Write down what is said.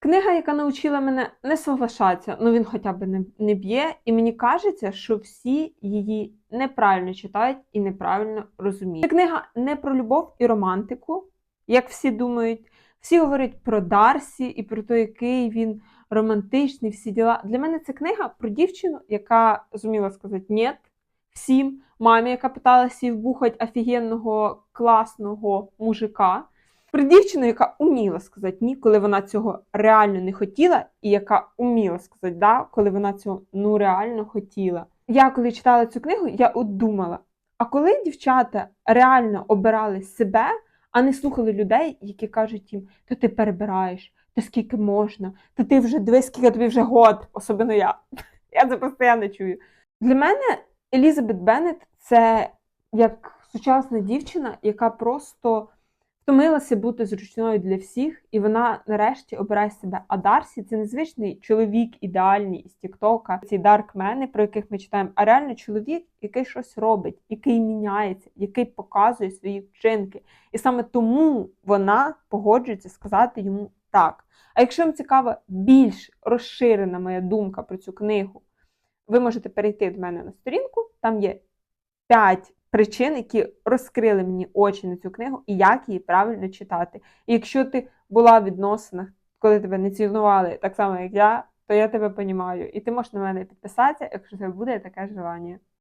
Книга, яка навчила мене не соглашатися, ну він хоча б не, не б'є, і мені кажеться, що всі її неправильно читають і неправильно розуміють. Це книга не про любов і романтику, як всі думають. Всі говорять про Дарсі і про те, який він романтичний, всі діла. Для мене це книга про дівчину, яка зуміла сказати «нєт» всім, мамі, яка питалася їй вбухать офігенного класного мужика. Про дівчину, яка уміла сказати ні, коли вона цього реально не хотіла, і яка уміла сказати да, коли вона цього ну реально хотіла. Я коли читала цю книгу, я от думала: а коли дівчата реально обирали себе, а не слухали людей, які кажуть їм, то ти перебираєш, то скільки можна, то ти вже дивись, скільки тобі вже год, особливо я. Я це постійно чую. Для мене Елізабет Беннет це як сучасна дівчина, яка просто втомилася бути зручною для всіх, і вона нарешті обирає себе. А Дарсі це незвичний чоловік ідеальний із Тіктока, ці даркмени, про яких ми читаємо, а реально чоловік, який щось робить, який міняється, який показує свої вчинки. І саме тому вона погоджується сказати йому так. А якщо вам цікава більш розширена моя думка про цю книгу, ви можете перейти до мене на сторінку, там є 5 причин, які розкрили мені очі на цю книгу і як її правильно читати. І якщо ти була в відносинах, коли тебе не цінували так само, як я, то я тебе понімаю. І ти можеш на мене підписатися, якщо це буде таке желання.